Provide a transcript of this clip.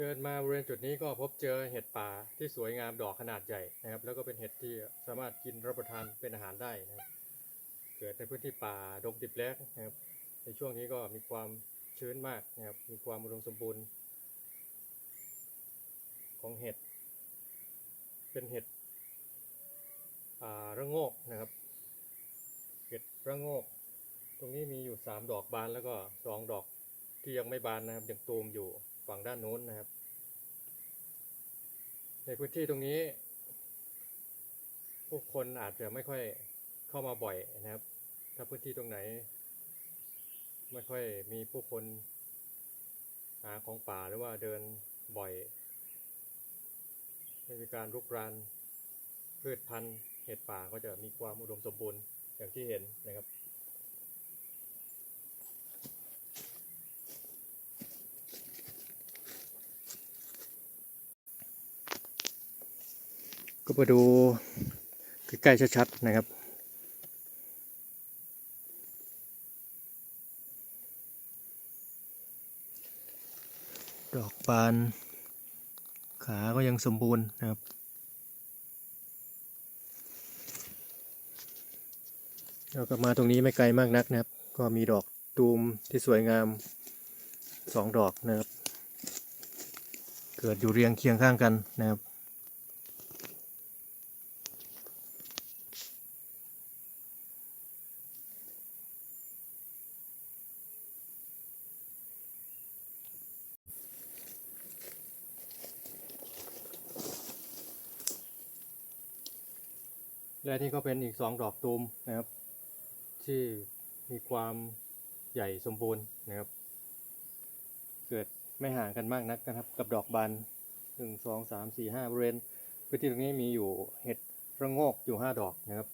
เดินมาบริเวณจุดนี้ก็พบเจอเห็ดป่าที่สวยงามดอกขนาดใหญ่นะครับ แล้วก็เป็นเห็ดที่สามารถกินรับประทานเป็นอาหารได้นะครับเกิดในพื้นที่ป่าดงดิบแล้งนะครับ ในช่วงนี้ก็มีความชื้นมากนะครับ มีความอุดมสมบูรณ์ ของเห็ด เป็นเห็ดระโงกนะครับ เห็ดระโงก ตรงนี้มีอยู่สามดอกบานแล้วก็สองดอกที่ยังไม่บานนะครับยังตูมอยู่ฝั่งด้านโน้นนะครับ ในพื้นที่ตรงนี้ ผู้คนอาจจะไม่ค่อยเข้ามาบ่อยนะครับ ถ้าพื้นที่ตรงไหน ไม่ค่อยมีผู้คนหาของป่าหรือว่าเดินบ่อย ไม่มีการรุกรานพืชพันธุ์เห็ดป่าก็จะมีความอุดมสมบูรณ์อย่างที่เห็นนะครับ ก็มาดูใกล้ๆชัดๆนะครับ ดอกบานขาก็ยังสมบูรณ์นะครับเราก็มาตรงนี้ไม่ไกลมากนักนะครับ ก็มีดอกตูมที่สวยงามสองดอกนะครับ เกิดอยู่เรียงเคียงข้างกันนะครับ และนี่ก็เป็นอีกสองดอกตูมนะครับ ที่มีความใหญ่สมบูรณ์นะครับ เกิดไม่ห่างกันมากนักนะครับ กับดอกบานหนึ่งสองสามสี่ห้าบริเวณพื้นที่ตรงนี้มีอยู่เห็ดระงอกอยู่ห้าดอกนะครับ